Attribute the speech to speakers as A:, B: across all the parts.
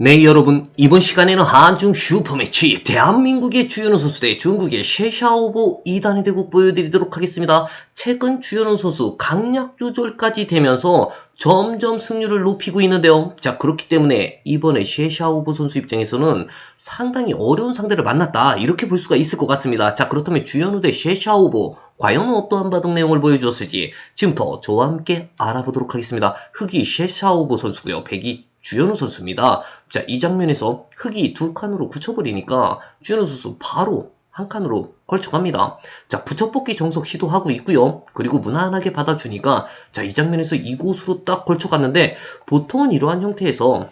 A: 네 여러분 이번 시간에는 한중 슈퍼매치 대한민국의 주연우 선수 대 중국의 셰샤오보 2단의 대국 보여드리도록 하겠습니다. 최근 주연우 선수 강약 조절까지 되면서 점점 승률을 높이고 있는데요. 자 그렇기 때문에 이번에 셰샤오보 선수 입장에서는 상당히 어려운 상대를 만났다 이렇게 볼 수가 있을 것 같습니다. 자 그렇다면 주연우 대 셰샤오보 과연 어떠한 바둑 내용을 보여주었을지 지금부터 저와 함께 알아보도록 하겠습니다. 흑이 셰샤오보 선수고요. 백이 주현우 선수입니다. 자, 이 장면에서 흑이 두 칸으로 붙여버리니까 주현우 선수 바로 한 칸으로 걸쳐갑니다. 자, 붙여뽑기 정석 시도하고 있고요. 그리고 무난하게 받아주니까 자, 이 장면에서 이곳으로 딱 걸쳐갔는데 보통은 이러한 형태에서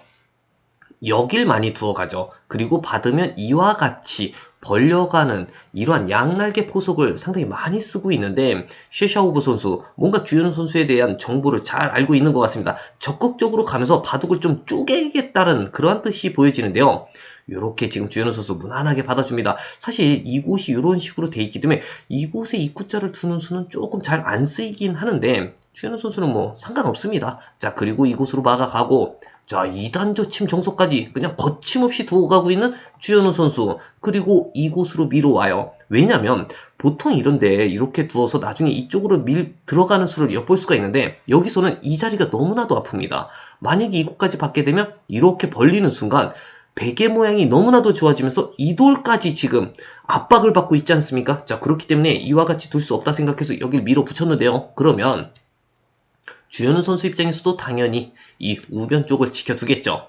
A: 여길 많이 두어가죠. 그리고 받으면 이와 같이 벌려가는 이러한 양날개 포석을 상당히 많이 쓰고 있는데 셰샤오브 선수 뭔가 주현우 선수에 대한 정보를 잘 알고 있는 것 같습니다. 적극적으로 가면서 바둑을 좀 쪼개겠다는 그러한 뜻이 보여지는데요. 이렇게 지금 주현우 선수 무난하게 받아줍니다. 사실 이곳이 이런 식으로 돼 있기 때문에 이곳에 입구자를 두는 수는 조금 잘 안 쓰이긴 하는데 주현우 선수는 뭐 상관없습니다. 자 그리고 이곳으로 막아가고 자 2단 저 침 정석까지 그냥 거침없이 두어가고 있는 주현우 선수 그리고 이곳으로 밀어와요. 왜냐면 보통 이런데 이렇게 두어서 나중에 이쪽으로 밀 들어가는 수를 엿볼 수가 있는데 여기서는 이 자리가 너무나도 아픕니다. 만약에 이곳까지 받게 되면 이렇게 벌리는 순간 베개 모양이 너무나도 좋아지면서 이돌까지 지금 압박을 받고 있지 않습니까? 자 그렇기 때문에 이와 같이 둘 수 없다 생각해서 여길 밀어붙였는데요. 그러면 주현우 선수 입장에서도 당연히 이 우변 쪽을 지켜두겠죠.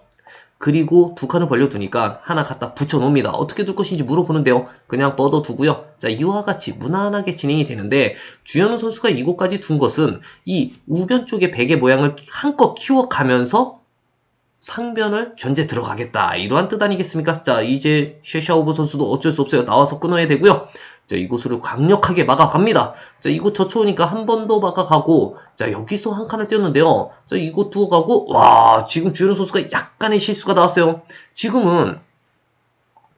A: 그리고 두 칸을 벌려두니까 하나 갖다 붙여놓습니다. 어떻게 둘 것인지 물어보는데요. 그냥 뻗어두고요. 자 이와 같이 무난하게 진행이 되는데 주현우 선수가 이곳까지 둔 것은 이 우변 쪽의 베개 모양을 한껏 키워가면서 상변을 견제 들어가겠다 이러한 뜻 아니겠습니까? 자 이제 셰샤오브 선수도 어쩔 수 없어요. 나와서 끊어야 되고요. 자 이곳으로 강력하게 막아갑니다. 자 이곳 저쳐오니까 한 번 더 막아가고 자 여기서 한 칸을 띄었는데요. 자 이곳 두어 가고 와 지금 주현우 선수가 약간의 실수가 나왔어요. 지금은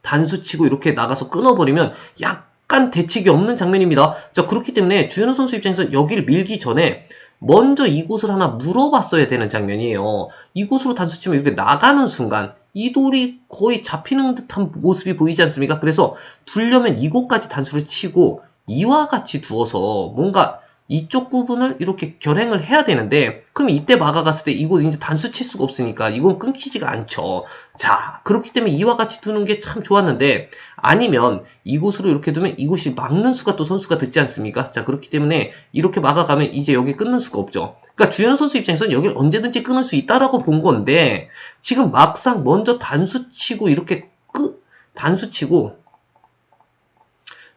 A: 단수 치고 이렇게 나가서 끊어버리면 약간 대책이 없는 장면입니다. 자 그렇기 때문에 주현우 선수 입장에서 여기를 밀기 전에 먼저 이곳을 하나 물어봤어야 되는 장면이에요. 이곳으로 단수 치면 이렇게 나가는 순간 이 돌이 거의 잡히는 듯한 모습이 보이지 않습니까? 그래서 둘려면 이곳까지 단수를 치고 이와 같이 두어서 뭔가 이쪽 부분을 이렇게 결행을 해야 되는데 그럼 이때 막아갔을 때 이곳 이제 단수 칠 수가 없으니까 이건 끊기지가 않죠. 자 그렇기 때문에 이와 같이 두는 게 참 좋았는데 아니면 이곳으로 이렇게 두면 이곳이 막는 수가 또 선수가 듣지 않습니까? 자 그렇기 때문에 이렇게 막아가면 이제 여기 끊는 수가 없죠. 그러니까 주현우 선수 입장에서는 여기를 언제든지 끊을 수 있다라고 본 건데 지금 막상 먼저 단수 치고 이렇게 끄 단수 치고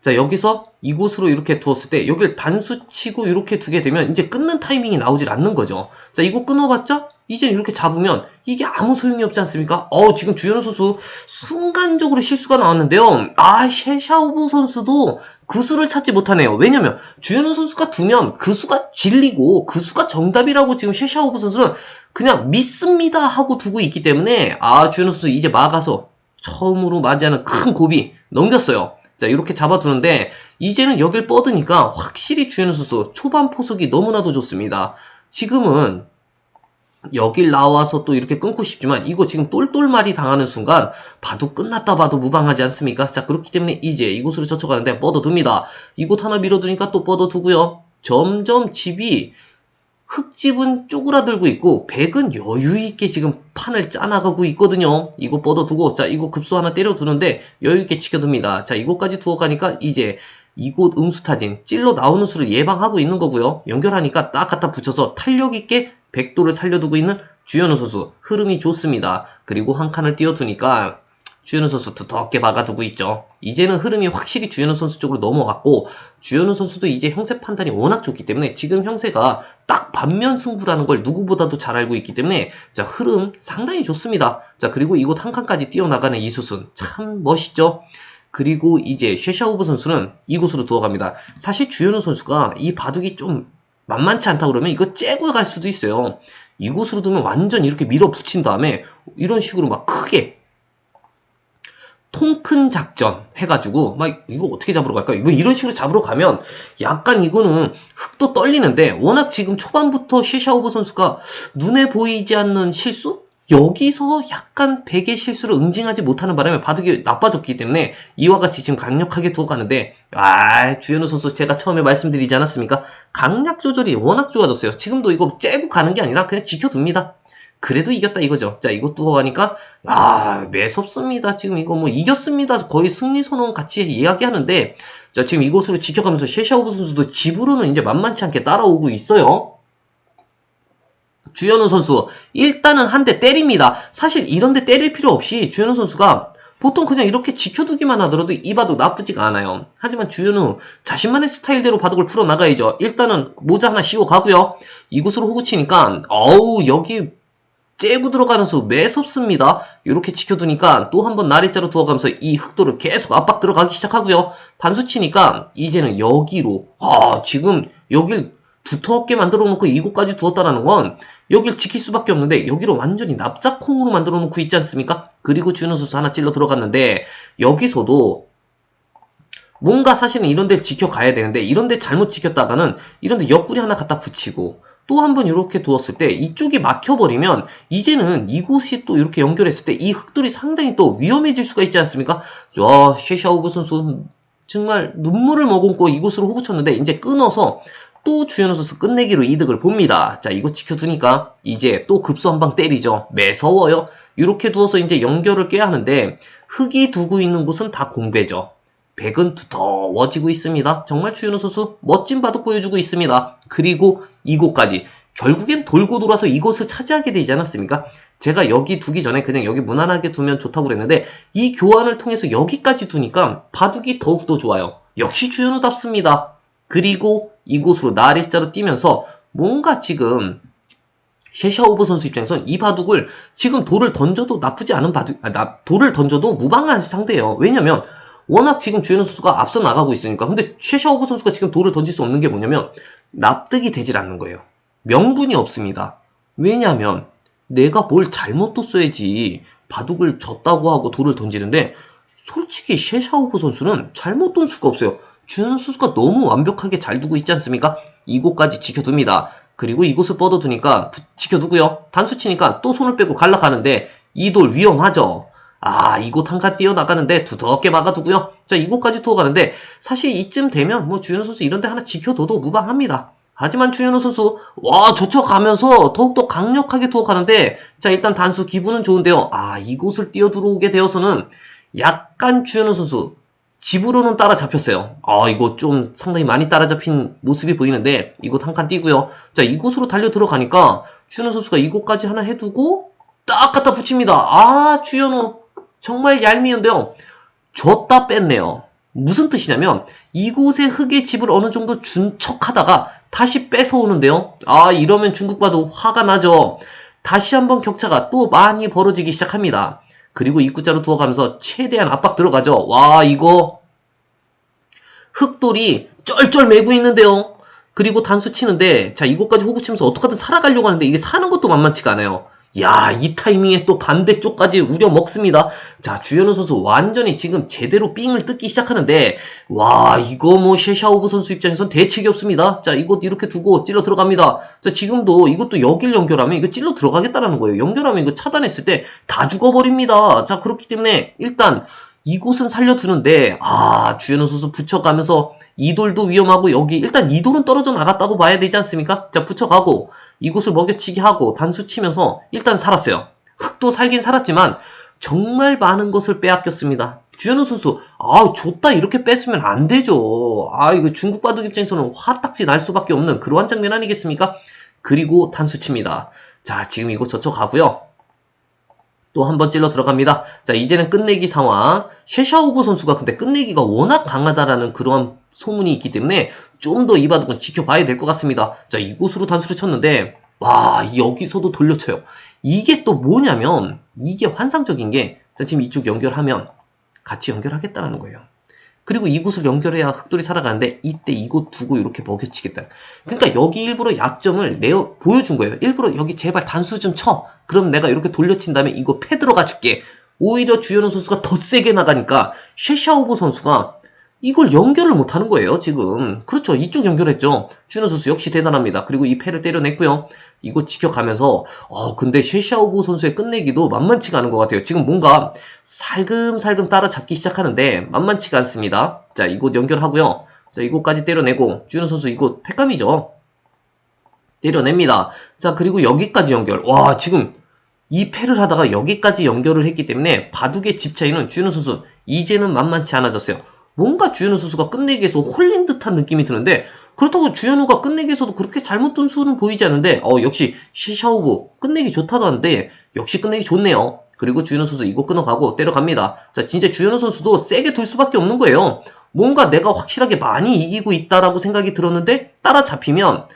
A: 자 여기서 이곳으로 이렇게 두었을 때 여기를 단수 치고 이렇게 두게 되면 이제 끊는 타이밍이 나오질 않는 거죠. 자 이거 끊어봤자 이제 이렇게 잡으면 이게 아무 소용이 없지 않습니까? 어 지금 주현우 선수 순간적으로 실수가 나왔는데요. 아 셰샤오브 선수도 그 수를 찾지 못하네요. 왜냐면 주현우 선수가 두면 그 수가 진리고 그 수가 정답이라고 지금 셰샤오브 선수는 그냥 믿습니다 하고 두고 있기 때문에 아 주현우 선수 이제 막아서 처음으로 맞이하는 큰 고비 넘겼어요. 자 이렇게 잡아두는데 이제는 여길 뻗으니까 확실히 주현우 선수 초반 포석이 너무나도 좋습니다. 지금은 여길 나와서 또 이렇게 끊고 싶지만 이거 지금 똘똘말이 당하는 순간 봐도 끝났다 봐도 무방하지 않습니까? 자 그렇기 때문에 이제 이곳으로 젖혀가는데 뻗어둡니다. 이곳 하나 밀어두니까 또 뻗어두고요. 점점 집이 흙집은 쪼그라들고 있고 백은 여유있게 지금 판을 짜나가고 있거든요. 이거 뻗어두고 자 이거 급소 하나 때려두는데 여유있게 지켜둡니다. 자 이곳까지 두어가니까 이제 이곳 음수타진 찔러 나오는 수를 예방하고 있는 거고요. 연결하니까 딱 갖다 붙여서 탄력있게 백도를 살려두고 있는 주현우 선수 흐름이 좋습니다. 그리고 한 칸을 띄워두니까 주현우 선수 두텁게 박아두고 있죠. 이제는 흐름이 확실히 주현우 선수 쪽으로 넘어갔고 주현우 선수도 이제 형세 판단이 워낙 좋기 때문에 지금 형세가 딱 반면 승부라는 걸 누구보다도 잘 알고 있기 때문에 자 흐름 상당히 좋습니다. 자 그리고 이곳 한 칸까지 뛰어나가는 이수순 참 멋있죠. 그리고 이제 셰샤오브 선수는 이곳으로 두어갑니다. 사실 주현우 선수가 이 바둑이 좀 만만치 않다 그러면 이거 째고 갈 수도 있어요. 이곳으로 두면 완전 이렇게 밀어붙인 다음에 이런 식으로 막 크게 통큰 작전 해가지고 막 이거 어떻게 잡으러 갈까? 뭐 이런 식으로 잡으러 가면 약간 이거는 흙도 떨리는데 워낙 지금 초반부터 셰샤오브 선수가 눈에 보이지 않는 실수? 여기서 약간 백의 실수를 응징하지 못하는 바람에 바둑이 나빠졌기 때문에 이와 같이 지금 강력하게 두어 가는데 아 주현우 선수 제가 처음에 말씀드리지 않았습니까? 강약 조절이 워낙 좋아졌어요. 지금도 이거 째고 가는 게 아니라 그냥 지켜둡니다. 그래도 이겼다 이거죠. 자 이거 두어가니까 아 매섭습니다. 지금 이거 뭐 이겼습니다. 거의 승리 선언 같이 이야기하는데 자 지금 이곳으로 지켜가면서 셰샤오브 선수도 집으로는 이제 만만치 않게 따라오고 있어요. 주현우 선수 일단은 한 대 때립니다. 사실 이런 데 때릴 필요 없이 주현우 선수가 보통 그냥 이렇게 지켜두기만 하더라도 이 바둑 나쁘지가 않아요. 하지만 주현우 자신만의 스타일대로 바둑을 풀어나가야죠. 일단은 모자 하나 씌워 가고요. 이곳으로 호구 치니까 어우 여기 째고 들어가는 수 매섭습니다. 이렇게 지켜두니까 또 한번 나리자로 두어가면서 이 흑도를 계속 압박 들어가기 시작하고요. 단수 치니까 이제는 여기로 아 지금 여길 두텁게 만들어 놓고 이곳까지 두었다라는 건 여길 지킬 수밖에 없는데 여기를 완전히 납작콩으로 만들어 놓고 있지 않습니까? 그리고 준호 선수 하나 찔러 들어갔는데 여기서도 뭔가 사실은 이런 데를 지켜가야 되는데 이런 데 잘못 지켰다가는 이런 데 옆구리 하나 갖다 붙이고 또 한 번 이렇게 두었을 때 이쪽이 막혀버리면 이제는 이곳이 또 이렇게 연결했을 때 이 흑돌이 상당히 또 위험해질 수가 있지 않습니까? 와, 쉐샤오브 선수 정말 눈물을 머금고 이곳으로 호구 쳤는데 이제 끊어서 또 주현우 선수 끝내기로 이득을 봅니다. 자, 이거 지켜두니까 이제 또 급소 한 방 때리죠. 매서워요. 이렇게 두어서 이제 연결을 깨야 하는데 흙이 두고 있는 곳은 다 공배죠. 백은 두터워지고 있습니다. 정말 주현우 선수 멋진 바둑 보여주고 있습니다. 그리고 이곳까지 결국엔 돌고 돌아서 이곳을 차지하게 되지 않았습니까? 제가 여기 두기 전에 그냥 여기 무난하게 두면 좋다고 그랬는데 이 교환을 통해서 여기까지 두니까 바둑이 더욱더 좋아요. 역시 주현우답습니다. 그리고 이곳으로 나리자로 뛰면서 뭔가 지금 셰샤오브 선수 입장에선 이 바둑을 지금 돌을 던져도 나쁘지 않은 바둑, 아, 나, 돌을 던져도 무방한 상대예요. 왜냐면 워낙 지금 주현우 선수가 앞서 나가고 있으니까. 근데 셰샤오브 선수가 지금 돌을 던질 수 없는 게 뭐냐면 납득이 되질 않는 거예요. 명분이 없습니다. 왜냐면 내가 뭘 잘못 뒀어야지 바둑을 졌다고 하고 돌을 던지는데 솔직히 셰샤오브 선수는 잘못 둔 수가 없어요. 주현우 선수가 너무 완벽하게 잘 두고 있지 않습니까? 이곳까지 지켜둡니다. 그리고 이곳을 뻗어두니까 부- 지켜두고요. 단수 치니까 또 손을 빼고 갈라가는데 이 돌 위험하죠. 아 이곳 한칸 뛰어나가는데 두텁게 막아두고요. 자 이곳까지 두어가는데 사실 이쯤 되면 뭐 주현우 선수 이런 데 하나 지켜둬도 무방합니다. 하지만 주현우 선수 와 젖혀가면서 더욱더 강력하게 투어 가는데 자 일단 단수 기분은 좋은데요. 아 이곳을 뛰어 들어오게 되어서는 약간 주현우 선수 집으로는 따라잡혔어요. 아, 이거 좀 상당히 많이 따라잡힌 모습이 보이는데, 이곳 한칸 띄고요. 자, 이곳으로 달려 들어가니까, 주현우 선수가 이곳까지 하나 해두고, 딱 갖다 붙입니다. 아, 주현우. 정말 얄미운데요. 줬다 뺐네요. 무슨 뜻이냐면, 이곳에 흙의 집을 어느 정도 준 척 하다가, 다시 뺏어오는데요. 아, 이러면 중국 봐도 화가 나죠. 다시 한번 격차가 또 많이 벌어지기 시작합니다. 그리고 입구자로 두어가면서 최대한 압박 들어가죠. 와, 이거 흑돌이 쩔쩔 매고 있는데요. 그리고 단수 치는데 자 이곳까지 호구 치면서 어떻게든 살아가려고 하는데 이게 사는 것도 만만치가 않아요. 야, 이 타이밍에 또 반대쪽까지 우려 먹습니다. 자, 주현우 선수 완전히 지금 제대로 삥을 뜯기 시작하는데, 와, 이거 뭐 셰샤오브 선수 입장에선 대책이 없습니다. 자, 이곳 이렇게 두고 찔러 들어갑니다. 자, 지금도 이것도 여길 연결하면 이거 찔러 들어가겠다라는 거예요. 연결하면 이거 차단했을 때 다 죽어버립니다. 자, 그렇기 때문에 일단 이곳은 살려두는데, 아, 주현우 선수 붙여가면서 이돌도 위험하고 여기 일단 이돌은 떨어져 나갔다고 봐야 되지 않습니까? 자, 붙여가고 이곳을 먹여치기 하고 단수 치면서 일단 살았어요. 흑도 살긴 살았지만 정말 많은 것을 빼앗겼습니다. 주현우 선수, 아, 줬다 이렇게 뺐으면 안 되죠. 아, 이거 중국 바둑 입장에서는 화딱지 날 수밖에 없는 그러한 장면 아니겠습니까? 그리고 단수 칩니다. 자, 지금 이거 젖혀가고요. 또 한 번 찔러 들어갑니다. 자, 이제는 끝내기 상황. 셰샤오브 선수가 근데 끝내기가 워낙 강하다라는 그러한 소문이 있기 때문에 좀 더 이 바둑은 지켜봐야 될 것 같습니다. 자, 이곳으로 단수를 쳤는데, 와, 여기서도 돌려쳐요. 이게 또 뭐냐면, 이게 환상적인 게, 자, 지금 이쪽 연결하면 같이 연결하겠다는 거예요. 그리고 이곳을 연결해야 흑돌이 살아가는데 이때 이곳 두고 이렇게 먹여치겠다. 그러니까 여기 일부러 약점을 내어 보여준 거예요. 일부러 여기 제발 단수 좀 쳐. 그럼 내가 이렇게 돌려친 다음에 이거 패 들어가 줄게. 오히려 주현우 선수가 더 세게 나가니까 셰샤오브 선수가 이걸 연결을 못 하는 거예요, 지금. 그렇죠. 이쪽 연결했죠. 주현우 선수 역시 대단합니다. 그리고 이 패를 때려냈고요. 이거 지켜가면서 어 근데 셰샤오보 선수의 끝내기도 만만치가 않은 것 같아요. 지금 뭔가 살금살금 따라잡기 시작하는데 만만치가 않습니다. 자 이곳 연결하고요. 자 이곳까지 때려내고 주현우 선수 이곳 패감이죠. 때려냅니다. 자 그리고 여기까지 연결. 와 지금 이 패를 하다가 여기까지 연결을 했기 때문에 바둑의 집 차이는 주현우 선수 이제는 만만치 않아졌어요. 뭔가 주현우 선수가 끝내기에서 홀린 듯한 느낌이 드는데 그렇다고 주현우가 끝내기에서도 그렇게 잘못 둔 수는 보이지 않는데 어 역시 시샤오브 끝내기 좋다도 하는데 역시 끝내기 좋네요. 그리고 주현우 선수 이거 끊어가고 때려갑니다. 자 진짜 주현우 선수도 세게 둘 수밖에 없는 거예요. 뭔가 내가 확실하게 많이 이기고 있다라고 생각이 들었는데 따라잡히면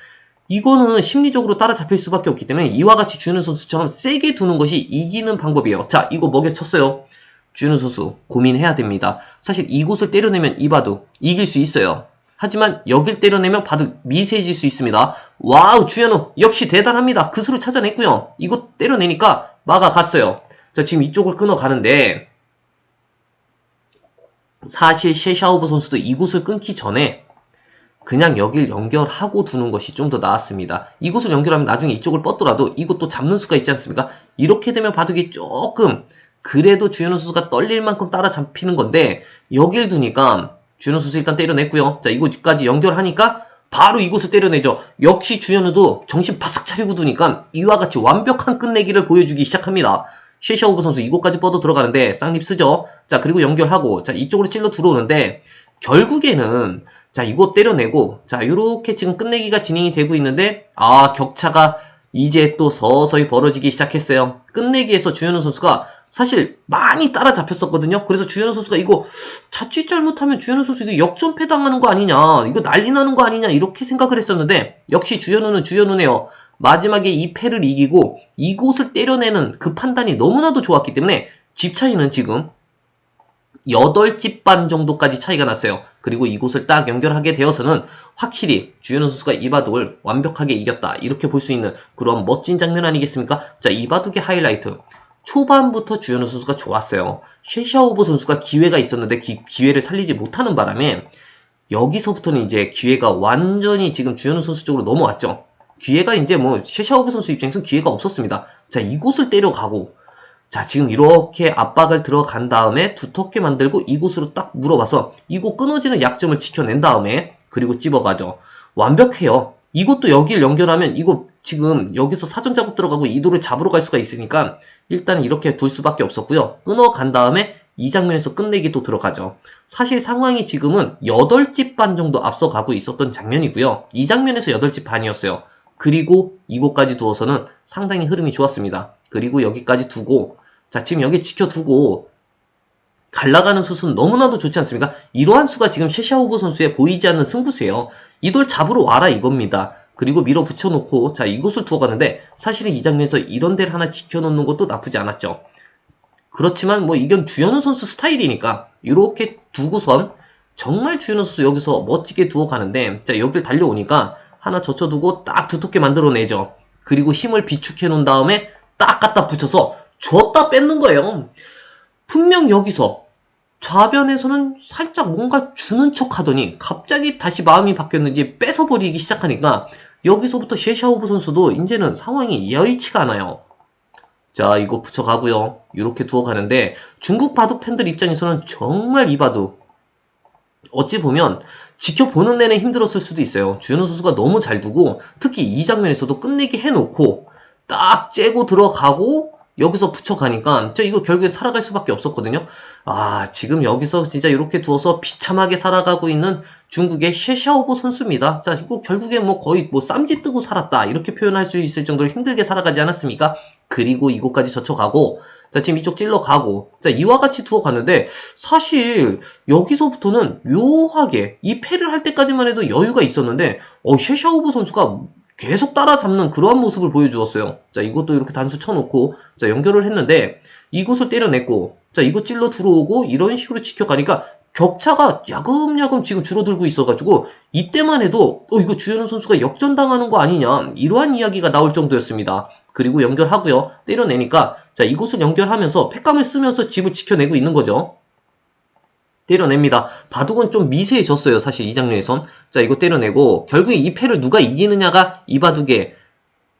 A: 이거는 심리적으로 따라잡힐 수밖에 없기 때문에 이와 같이 주현우 선수처럼 세게 두는 것이 이기는 방법이에요. 자 이거 먹여쳤어요. 주현우 선수 고민해야 됩니다. 사실 이곳을 때려내면 이 바둑 이길 수 있어요. 하지만 여길 때려내면 바둑 미세해질 수 있습니다. 와우 주현우 역시 대단합니다. 그 수를 찾아냈고요. 이곳 때려내니까 막아갔어요. 자 지금 이쪽을 끊어가는데 사실 셰샤오브 선수도 이곳을 끊기 전에 그냥 여길 연결하고 두는 것이 좀 더 나았습니다. 이곳을 연결하면 나중에 이쪽을 뻗더라도 이곳도 잡는 수가 있지 않습니까? 이렇게 되면 바둑이 조금 그래도 주현우 선수가 떨릴 만큼 따라잡히는 건데 여길 두니까 주현우 선수 일단 때려냈고요. 자 이곳까지 연결하니까 바로 이곳을 때려내죠. 역시 주현우도 정신 바싹 차리고 두니까 이와 같이 완벽한 끝내기를 보여주기 시작합니다. 셰샤오브 선수 이곳까지 뻗어 들어가는데 쌍립 쓰죠. 자 그리고 연결하고 자 이쪽으로 찔러 들어오는데 결국에는 자 이곳 때려내고 자 이렇게 지금 끝내기가 진행이 되고 있는데 아 격차가 이제 또 서서히 벌어지기 시작했어요. 끝내기에서 주현우 선수가 사실 많이 따라잡혔었거든요. 그래서 주현우 선수가 이거 자칫 잘못하면 주현우 선수 이거 역전패 당하는 거 아니냐, 이거 난리 나는 거 아니냐 이렇게 생각을 했었는데 역시 주현우는 주현우네요. 마지막에 이 패를 이기고 이곳을 때려내는 그 판단이 너무나도 좋았기 때문에 집 차이는 지금 8집 반 정도까지 차이가 났어요. 그리고 이곳을 딱 연결하게 되어서는 확실히 주현우 선수가 이바둑을 완벽하게 이겼다. 이렇게 볼 수 있는 그런 멋진 장면 아니겠습니까? 자, 이바둑의 하이라이트. 초반부터 주현우 선수가 좋았어요. 셰샤오버 선수가 기회가 있었는데 기, 기회를 살리지 못하는 바람에 여기서부터는 이제 기회가 완전히 지금 주현우 선수 쪽으로 넘어왔죠. 기회가 이제 뭐 셰샤오브 선수 입장에서 기회가 없었습니다. 자 이곳을 때려가고 자 지금 이렇게 압박을 들어간 다음에 두텁게 만들고 이곳으로 딱 물어봐서 이곳 끊어지는 약점을 지켜낸 다음에 그리고 찝어가죠. 완벽해요. 이것도 여기를 연결하면 이거 지금 여기서 사전 작업 들어가고 이도를 잡으러 갈 수가 있으니까 일단 이렇게 둘 수밖에 없었고요. 끊어간 다음에 이 장면에서 끝내기 또 들어가죠. 사실 상황이 지금은 8집 반 정도 앞서가고 있었던 장면이고요. 이 장면에서 8집 반이었어요. 그리고 이곳까지 두어서는 상당히 흐름이 좋았습니다. 그리고 여기까지 두고 자 지금 여기 지켜두고 갈라가는 수순 너무나도 좋지 않습니까? 이러한 수가 지금 셰샤오브 선수의 보이지 않는 승부수예요. 이 돌 잡으러 와라 이겁니다. 그리고 밀어붙여 놓고 자 이곳을 두어 가는데 사실은 이 장면에서 이런 데를 하나 지켜놓는 것도 나쁘지 않았죠. 그렇지만 뭐 이건 주현우 선수 스타일이니까 이렇게 두고선 정말 주현우 선수 여기서 멋지게 두어 가는데 자 여길 달려오니까 하나 젖혀두고 딱 두텁게 만들어내죠. 그리고 힘을 비축해 놓은 다음에 딱 갖다 붙여서 줬다 뺏는 거예요. 분명 여기서 좌변에서는 살짝 뭔가 주는 척 하더니 갑자기 다시 마음이 바뀌었는지 뺏어버리기 시작하니까 여기서부터 셰샤오브 선수도 이제는 상황이 여의치가 않아요. 자 이거 붙여가고요. 이렇게 두어 가는데 중국 바둑 팬들 입장에서는 정말 이 바둑 어찌 보면 지켜보는 내내 힘들었을 수도 있어요. 주현우 선수가 너무 잘 두고 특히 이 장면에서도 끝내기 해놓고 딱 째고 들어가고 여기서 붙여가니까 저 이거 결국에 살아갈 수밖에 없었거든요. 아 지금 여기서 진짜 이렇게 두어서 비참하게 살아가고 있는 중국의 셰샤오보 선수입니다. 자 이거 결국에 뭐 거의 뭐 쌈짓 뜨고 살았다 이렇게 표현할 수 있을 정도로 힘들게 살아가지 않았습니까? 그리고 이곳까지 젖혀가고 자 지금 이쪽 찔러 가고 자 이와 같이 두어 갔는데 사실 여기서부터는 묘하게 이 패를 할 때까지만 해도 여유가 있었는데 어 셰샤오브 선수가 계속 따라잡는 그러한 모습을 보여주었어요. 자, 이것도 이렇게 단수 쳐놓고, 자, 연결을 했는데, 이곳을 때려냈고, 자, 이거 찔러 들어오고, 이런 식으로 지켜가니까, 격차가 야금야금 지금 줄어들고 있어가지고, 이때만 해도, 어, 이거 주현우 선수가 역전당하는 거 아니냐, 이러한 이야기가 나올 정도였습니다. 그리고 연결하고요. 때려내니까, 자, 이곳을 연결하면서, 팩감을 쓰면서 집을 지켜내고 있는 거죠. 때려냅니다. 바둑은 좀 미세해졌어요. 사실 이 장면에선. 자, 이거 때려내고 결국에 이 패를 누가 이기느냐가 이 바둑의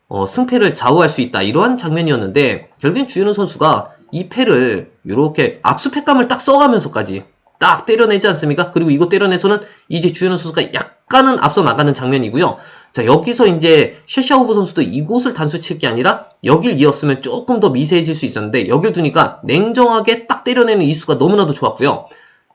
A: 어, 승패를 좌우할 수 있다 이러한 장면이었는데 결국엔 주현우 선수가 이 패를 이렇게 악수패감을 딱 써가면서까지 딱 때려내지 않습니까? 그리고 이거 때려내서는 이제 주현우 선수가 약간은 앞서 나가는 장면이고요. 자 여기서 이제 셰샤오브 선수도 이곳을 단수 칠 게 아니라 여길 이었으면 조금 더 미세해질 수 있었는데 여길 두니까 냉정하게 딱 때려내는 이수가 너무나도 좋았고요.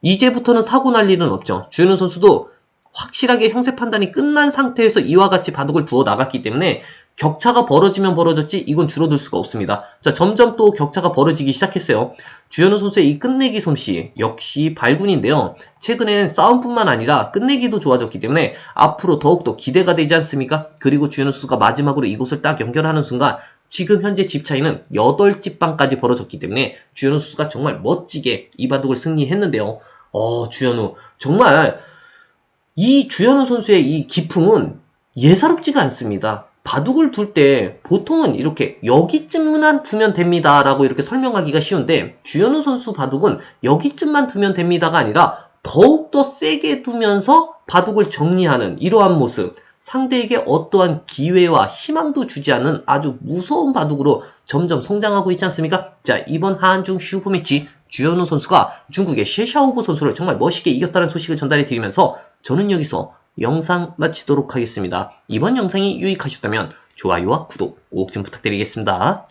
A: 이제부터는 사고 날 일은 없죠. 주현우 선수도 확실하게 형세 판단이 끝난 상태에서 이와 같이 바둑을 두어 나갔기 때문에 격차가 벌어지면 벌어졌지 이건 줄어들 수가 없습니다. 자 점점 또 격차가 벌어지기 시작했어요. 주현우 선수의 이 끝내기 솜씨 역시 발군인데요. 최근엔 싸움뿐만 아니라 끝내기도 좋아졌기 때문에 앞으로 더욱더 기대가 되지 않습니까? 그리고 주현우 선수가 마지막으로 이곳을 딱 연결하는 순간 지금 현재 집 차이는 8집방까지 벌어졌기 때문에 주현우 선수가 정말 멋지게 이 바둑을 승리했는데요. 어 주현우 정말 이 주현우 선수의 이 기풍은 예사롭지가 않습니다. 바둑을 둘 때 보통은 이렇게 여기쯤만 두면 됩니다 라고 이렇게 설명하기가 쉬운데 주현우 선수 바둑은 여기쯤만 두면 됩니다가 아니라 더욱더 세게 두면서 바둑을 정리하는 이러한 모습 상대에게 어떠한 기회와 희망도 주지 않는 아주 무서운 바둑으로 점점 성장하고 있지 않습니까? 자 이번 한중 슈퍼매치 주현우 선수가 중국의 셰샤오브 선수를 정말 멋있게 이겼다는 소식을 전달해 드리면서 저는 여기서 영상 마치도록 하겠습니다. 이번 영상이 유익하셨다면 좋아요와 구독 꼭 좀 부탁드리겠습니다.